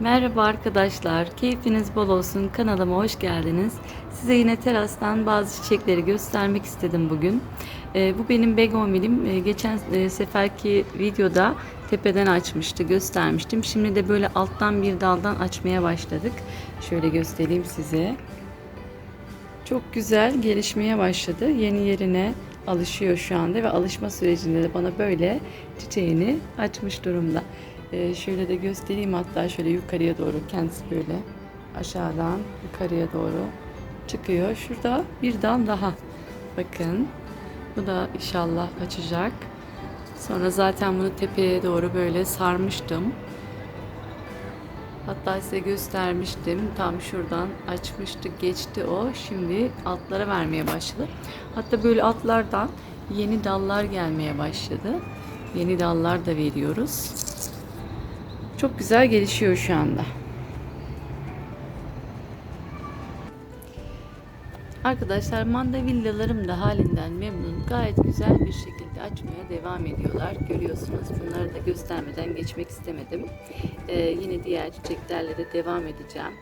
Merhaba arkadaşlar, keyfiniz bol olsun. Kanalıma hoş geldiniz. Size yine terastan bazı çiçekleri göstermek istedim bugün. Ee, bu benim begonvilim. Ee, geçen e, seferki videoda tepeden açmıştı, göstermiştim. Şimdi de böyle alttan bir daldan açmaya başladık. Şöyle göstereyim size. Çok güzel gelişmeye başladı. Yeni yerine alışıyor şu anda ve alışma sürecinde de bana böyle çiçeğini açmış durumda. Ee, şöyle de göstereyim hatta şöyle yukarıya doğru kendisi böyle aşağıdan yukarıya doğru çıkıyor. Şurada bir dal daha. Bakın. Bu da inşallah açacak. Sonra zaten bunu tepeye doğru böyle sarmıştım. Hatta size göstermiştim. Tam şuradan açmıştı, geçti o. Şimdi altlara vermeye başladı. Hatta böyle altlardan yeni dallar gelmeye başladı. Yeni dallar da veriyoruz. Çok güzel gelişiyor şu anda. Arkadaşlar mandavillalarım da halinden memnun. Gayet güzel bir şekilde açmaya devam ediyorlar. Görüyorsunuz bunları da göstermeden geçmek istemedim. Ee, yine diğer çiçeklerle de devam edeceğim.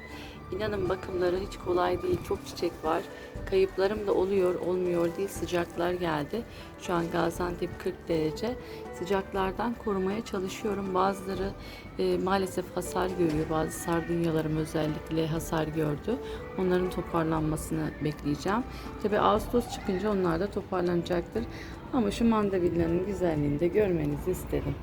İnanın bakımları hiç kolay değil. Çok çiçek var. Kayıplarım da oluyor, olmuyor değil. Sıcaklar geldi. Şu an Gaziantep 40 derece. Sıcaklardan korumaya çalışıyorum. Bazıları e, maalesef hasar görüyor. Bazı sardunyalarım özellikle hasar gördü. Onların toparlanmasını bekleyeceğim. Tabi Ağustos çıkınca onlar da toparlanacaktır. Ama şu mandavillanın güzelliğini de görmenizi istedim.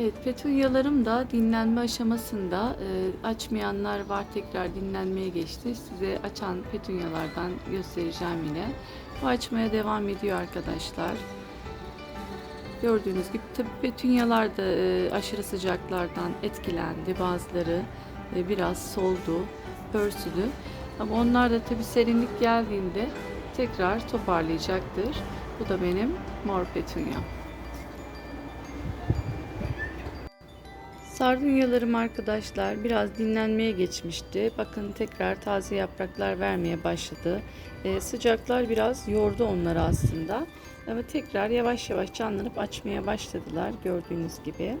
Evet, petunyalarım da dinlenme aşamasında e, açmayanlar var tekrar dinlenmeye geçti. Size açan petunyalardan göstereceğim yine. Bu açmaya devam ediyor arkadaşlar. Gördüğünüz gibi tabii petunyalar da e, aşırı sıcaklardan etkilendi. Bazıları e, biraz soldu, pörsüdü. Ama onlar da tabii serinlik geldiğinde tekrar toparlayacaktır. Bu da benim mor petunyam. Sardunyalarım arkadaşlar biraz dinlenmeye geçmişti. Bakın tekrar taze yapraklar vermeye başladı. Ee, sıcaklar biraz yordu onları aslında. Ama tekrar yavaş yavaş canlanıp açmaya başladılar gördüğünüz gibi.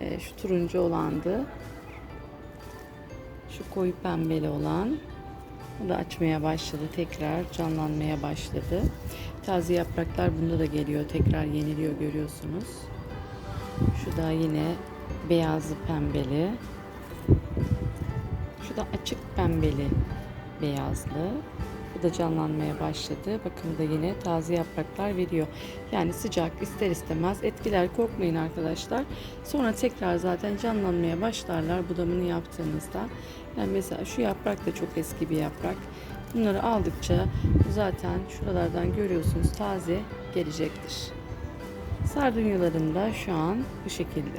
Ee, şu turuncu olandı. Şu koyu pembeli olan. Bu da açmaya başladı. Tekrar canlanmaya başladı. Taze yapraklar bunda da geliyor. Tekrar yeniliyor görüyorsunuz. Şu da yine beyazlı pembeli. Şu da açık pembeli beyazlı. Bu da canlanmaya başladı. Bakın da yine taze yapraklar veriyor. Yani sıcak ister istemez etkiler korkmayın arkadaşlar. Sonra tekrar zaten canlanmaya başlarlar budamını yaptığınızda. Yani mesela şu yaprak da çok eski bir yaprak. Bunları aldıkça zaten şuralardan görüyorsunuz taze gelecektir. Sardunyalarım da şu an bu şekilde.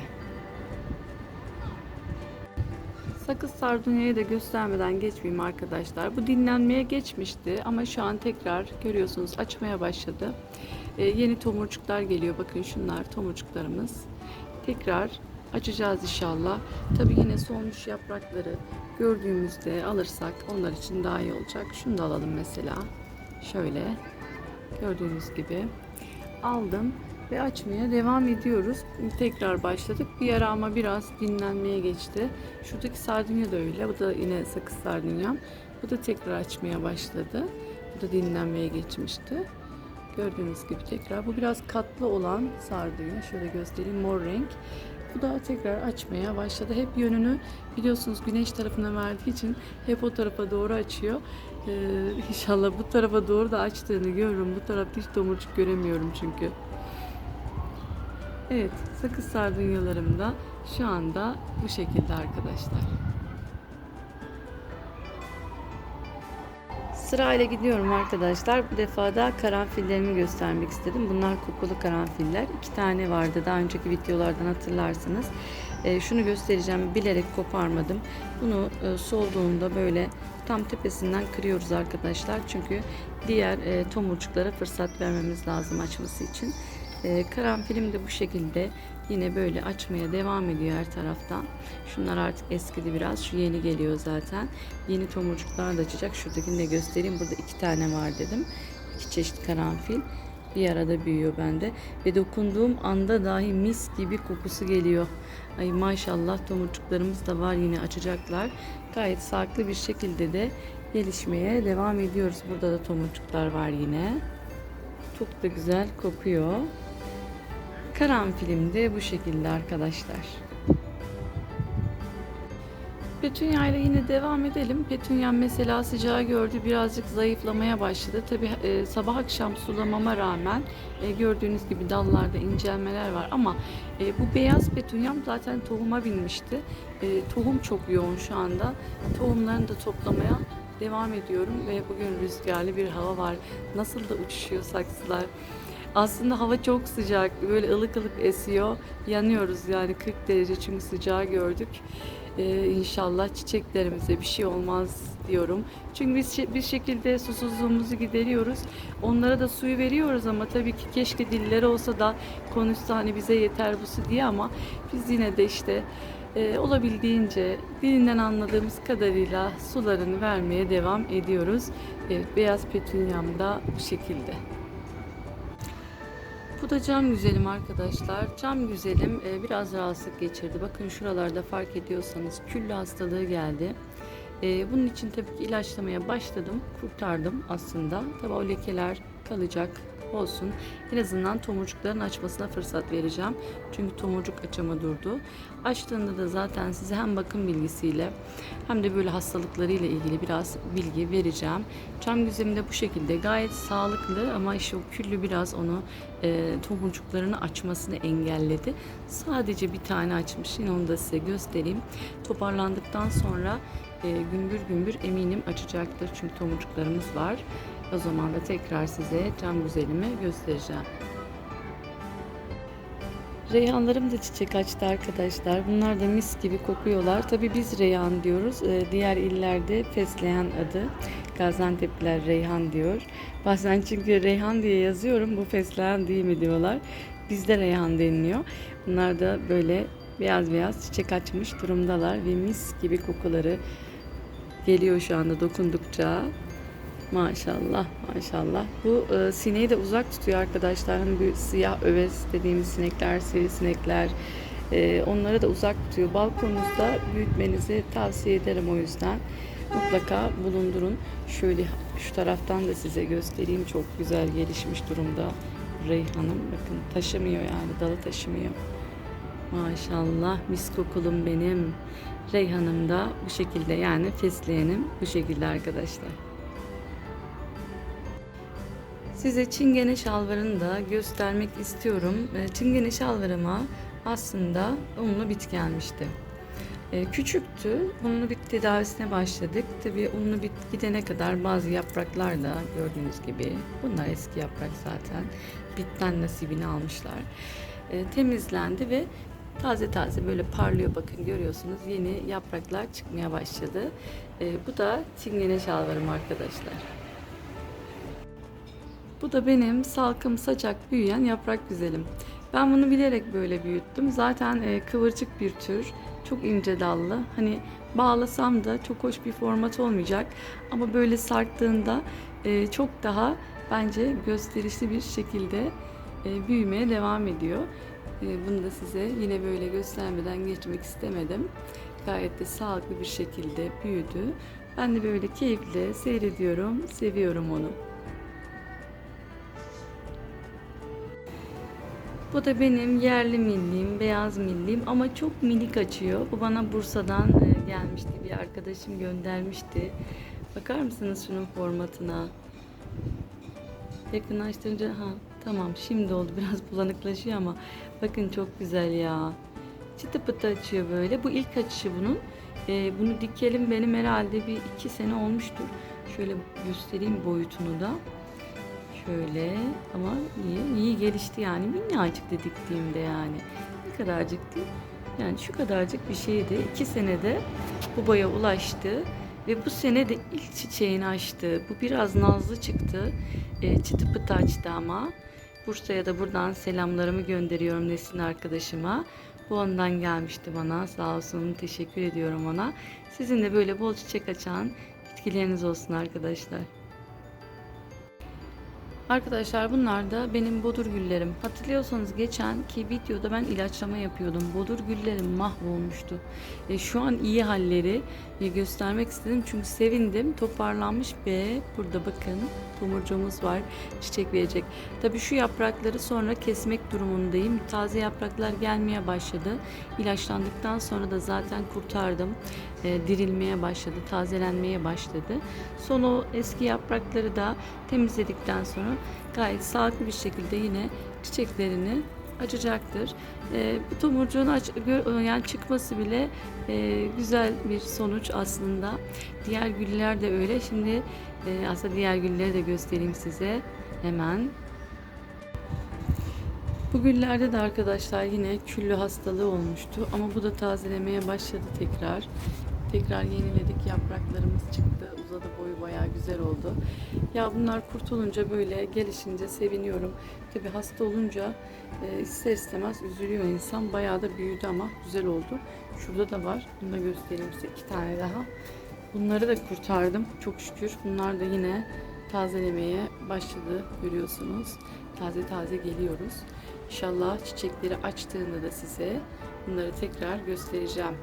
Sakız sardunyayı da göstermeden geçmeyeyim arkadaşlar. Bu dinlenmeye geçmişti ama şu an tekrar görüyorsunuz açmaya başladı. Ee, yeni tomurcuklar geliyor. Bakın şunlar tomurcuklarımız. Tekrar açacağız inşallah. Tabi yine solmuş yaprakları gördüğümüzde alırsak onlar için daha iyi olacak. Şunu da alalım mesela. Şöyle gördüğünüz gibi aldım ve açmaya devam ediyoruz. Tekrar başladık. Bir ara ama biraz dinlenmeye geçti. Şuradaki sardunya da öyle. Bu da yine sakız sardunyam. Bu da tekrar açmaya başladı. Bu da dinlenmeye geçmişti. Gördüğünüz gibi tekrar. Bu biraz katlı olan sardunya. Şöyle göstereyim. Mor renk. Bu da tekrar açmaya başladı. Hep yönünü biliyorsunuz güneş tarafına verdiği için hep o tarafa doğru açıyor. Ee, inşallah bu tarafa doğru da açtığını görürüm. Bu tarafta hiç tomurcuk göremiyorum çünkü. Evet, sakız sardunyalarım da şu anda bu şekilde arkadaşlar. Sırayla gidiyorum arkadaşlar. Bu defa da karanfillerimi göstermek istedim. Bunlar kokulu karanfiller. İki tane vardı daha önceki videolardan hatırlarsınız. E, şunu göstereceğim. Bilerek koparmadım. Bunu e, solduğunda böyle tam tepesinden kırıyoruz arkadaşlar. Çünkü diğer e, tomurcuklara fırsat vermemiz lazım açması için. E, karanfilim de bu şekilde yine böyle açmaya devam ediyor her taraftan. Şunlar artık eskidi biraz. Şu yeni geliyor zaten. Yeni tomurcuklar da açacak. Şuradakini de göstereyim. Burada iki tane var dedim. İki çeşit karanfil. bir arada büyüyor bende. Ve dokunduğum anda dahi mis gibi kokusu geliyor. Ay maşallah tomurcuklarımız da var yine açacaklar. Gayet sağlıklı bir şekilde de gelişmeye devam ediyoruz. Burada da tomurcuklar var yine. Çok da güzel kokuyor. Karanfilim de bu şekilde arkadaşlar. Petunya ile yine devam edelim. Petunya mesela sıcağı gördü birazcık zayıflamaya başladı. Tabi sabah akşam sulamama rağmen e, gördüğünüz gibi dallarda incelmeler var ama e, bu beyaz petunyam zaten tohuma binmişti. E, tohum çok yoğun şu anda. Tohumlarını da toplamaya devam ediyorum ve bugün rüzgarlı bir hava var. Nasıl da uçuşuyor saksılar. Aslında hava çok sıcak, böyle ılık ılık esiyor. Yanıyoruz yani 40 derece çünkü sıcağı gördük. Ee, inşallah çiçeklerimize bir şey olmaz diyorum. Çünkü biz bir şekilde susuzluğumuzu gideriyoruz. Onlara da suyu veriyoruz ama tabii ki keşke dilleri olsa da konuşsa hani bize yeter bu su diye ama biz yine de işte e, olabildiğince dilinden anladığımız kadarıyla sularını vermeye devam ediyoruz. Evet, beyaz petunyam da bu şekilde. Bu da cam güzelim arkadaşlar. Cam güzelim e, biraz rahatsızlık geçirdi. Bakın şuralarda fark ediyorsanız küllü hastalığı geldi. E, bunun için tabii ki ilaçlamaya başladım. Kurtardım aslında. Tabii o lekeler kalacak olsun. En azından tomurcukların açmasına fırsat vereceğim. Çünkü tomurcuk açama durdu. Açtığında da zaten size hem bakım bilgisiyle hem de böyle hastalıklarıyla ilgili biraz bilgi vereceğim. Çam güzeli de bu şekilde gayet sağlıklı ama işte o küllü biraz onu e, tomurcuklarını açmasını engelledi. Sadece bir tane açmış. Yine onu da size göstereyim. Toparlandıktan sonra e, gümbür gümbür eminim açacaktır. Çünkü tomurcuklarımız var. O zaman da tekrar size cam güzelimi göstereceğim. Reyhanlarım da çiçek açtı arkadaşlar. Bunlar da mis gibi kokuyorlar. Tabii biz reyhan diyoruz. Ee, diğer illerde fesleğen adı. Gaziantep'liler reyhan diyor. Bazen çünkü reyhan diye yazıyorum. Bu fesleğen değil mi diyorlar. Bizde reyhan deniliyor. Bunlar da böyle beyaz beyaz çiçek açmış durumdalar ve mis gibi kokuları geliyor şu anda dokundukça. Maşallah maşallah. Bu e, sineği de uzak tutuyor arkadaşlar. Hani bir siyah öves dediğimiz sinekler, sinekler e, onları da uzak tutuyor. Balkonunuzda büyütmenizi tavsiye ederim o yüzden. Mutlaka bulundurun. Şöyle şu taraftan da size göstereyim. Çok güzel gelişmiş durumda Reyhan'ım. Bakın taşımıyor yani dalı taşımıyor. Maşallah mis kokulum benim. Reyhan'ım da bu şekilde yani fesleğenim bu şekilde arkadaşlar. Size çingene şalvarını da göstermek istiyorum. E, Çingene şalvarıma aslında unlu bit gelmişti. E, Küçüktü. Unlu bit tedavisine başladık. Tabii unlu bit gidene kadar bazı yapraklar da gördüğünüz gibi bunlar eski yaprak zaten. Bitten nasibini almışlar. E, Temizlendi ve taze taze böyle parlıyor bakın görüyorsunuz. Yeni yapraklar çıkmaya başladı. Bu da çingene şalvarım arkadaşlar. Bu da benim salkım saçak büyüyen yaprak güzelim. Ben bunu bilerek böyle büyüttüm. Zaten e, kıvırcık bir tür. Çok ince dallı. Hani bağlasam da çok hoş bir format olmayacak. Ama böyle sarktığında e, çok daha bence gösterişli bir şekilde e, büyümeye devam ediyor. Bunu da size yine böyle göstermeden geçmek istemedim. Gayet de sağlıklı bir şekilde büyüdü. Ben de böyle keyifle seyrediyorum, seviyorum onu. Bu da benim yerli millim, beyaz millim ama çok minik açıyor. Bu bana Bursa'dan e, gelmişti. Bir arkadaşım göndermişti. Bakar mısınız şunun formatına? Yakınlaştırınca ha tamam şimdi oldu biraz bulanıklaşıyor ama bakın çok güzel ya. Çıtı pıtı açıyor böyle. Bu ilk açışı bunun. E, bunu dikelim benim herhalde bir iki sene olmuştur. Şöyle göstereyim boyutunu da. Şöyle ama iyi, iyi gelişti yani minnacık da diktiğimde yani. Ne kadarcık değil. Yani şu kadarcık bir şeydi. İki senede bu boya ulaştı. Ve bu sene de ilk çiçeğini açtı. Bu biraz nazlı çıktı. E, çıtı pıtı açtı ama. Bursa'ya da buradan selamlarımı gönderiyorum Nesin arkadaşıma. Bu ondan gelmişti bana. Sağ olsun teşekkür ediyorum ona. Sizin de böyle bol çiçek açan bitkileriniz olsun arkadaşlar. Arkadaşlar bunlar da benim bodur güllerim. Hatırlıyorsanız geçenki videoda ben ilaçlama yapıyordum. Bodur güllerim mahvolmuştu. E, şu an iyi halleri e, göstermek istedim çünkü sevindim. Toparlanmış ve burada bakın tomurcuğumuz var. Çiçek verecek. Tabii şu yaprakları sonra kesmek durumundayım. Taze yapraklar gelmeye başladı. İlaçlandıktan sonra da zaten kurtardım. E, dirilmeye başladı, tazelenmeye başladı. Son o eski yaprakları da temizledikten sonra gayet sağlıklı bir şekilde yine çiçeklerini açacaktır. E, bu tomurcuğun aç, yani çıkması bile e, güzel bir sonuç aslında. Diğer güller de öyle. Şimdi e, aslında diğer gülleri de göstereyim size hemen. Bu güllerde de arkadaşlar yine küllü hastalığı olmuştu ama bu da tazelemeye başladı tekrar. Tekrar yeniledik yapraklarımız çıktı uzadı boyu bayağı güzel oldu. Ya bunlar kurtulunca böyle gelişince seviniyorum. Tabi hasta olunca e, ister istemez üzülüyor insan. Bayağı da büyüdü ama güzel oldu. Şurada da var. Bunu da göstereyim size iki tane daha. Bunları da kurtardım çok şükür. Bunlar da yine tazelemeye başladı görüyorsunuz. Taze taze geliyoruz. İnşallah çiçekleri açtığında da size bunları tekrar göstereceğim.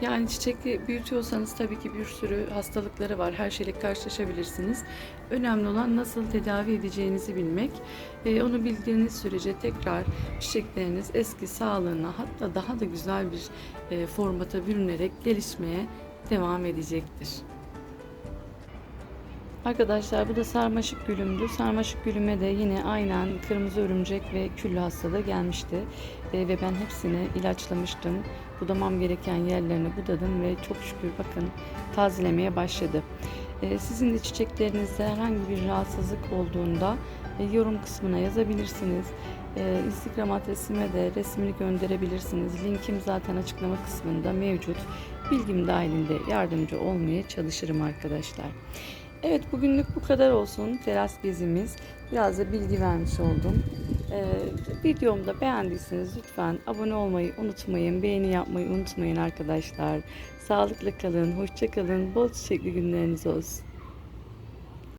Yani çiçekli büyütüyorsanız tabii ki bir sürü hastalıkları var. Her şeyle karşılaşabilirsiniz. Önemli olan nasıl tedavi edeceğinizi bilmek. Ee, onu bildiğiniz sürece tekrar çiçekleriniz eski sağlığına hatta daha da güzel bir e, formata bürünerek gelişmeye devam edecektir. Arkadaşlar bu da sarmaşık gülümdü. Sarmaşık gülüme de yine aynen kırmızı örümcek ve küllü hastalığı gelmişti. Ee, ve ben hepsini ilaçlamıştım. Budamam gereken yerlerini budadım ve çok şükür bakın tazelemeye başladı. Ee, sizin de çiçeklerinizde herhangi bir rahatsızlık olduğunda e, yorum kısmına yazabilirsiniz. Ee, Instagram adresime de resmini gönderebilirsiniz. Linkim zaten açıklama kısmında mevcut. Bilgim dahilinde yardımcı olmaya çalışırım arkadaşlar. Evet bugünlük bu kadar olsun teras gezimiz. Biraz da bilgi vermiş oldum. Ee, videomu da beğendiyseniz lütfen abone olmayı unutmayın. Beğeni yapmayı unutmayın arkadaşlar. Sağlıklı kalın, hoşça kalın. Bol çiçekli günleriniz olsun.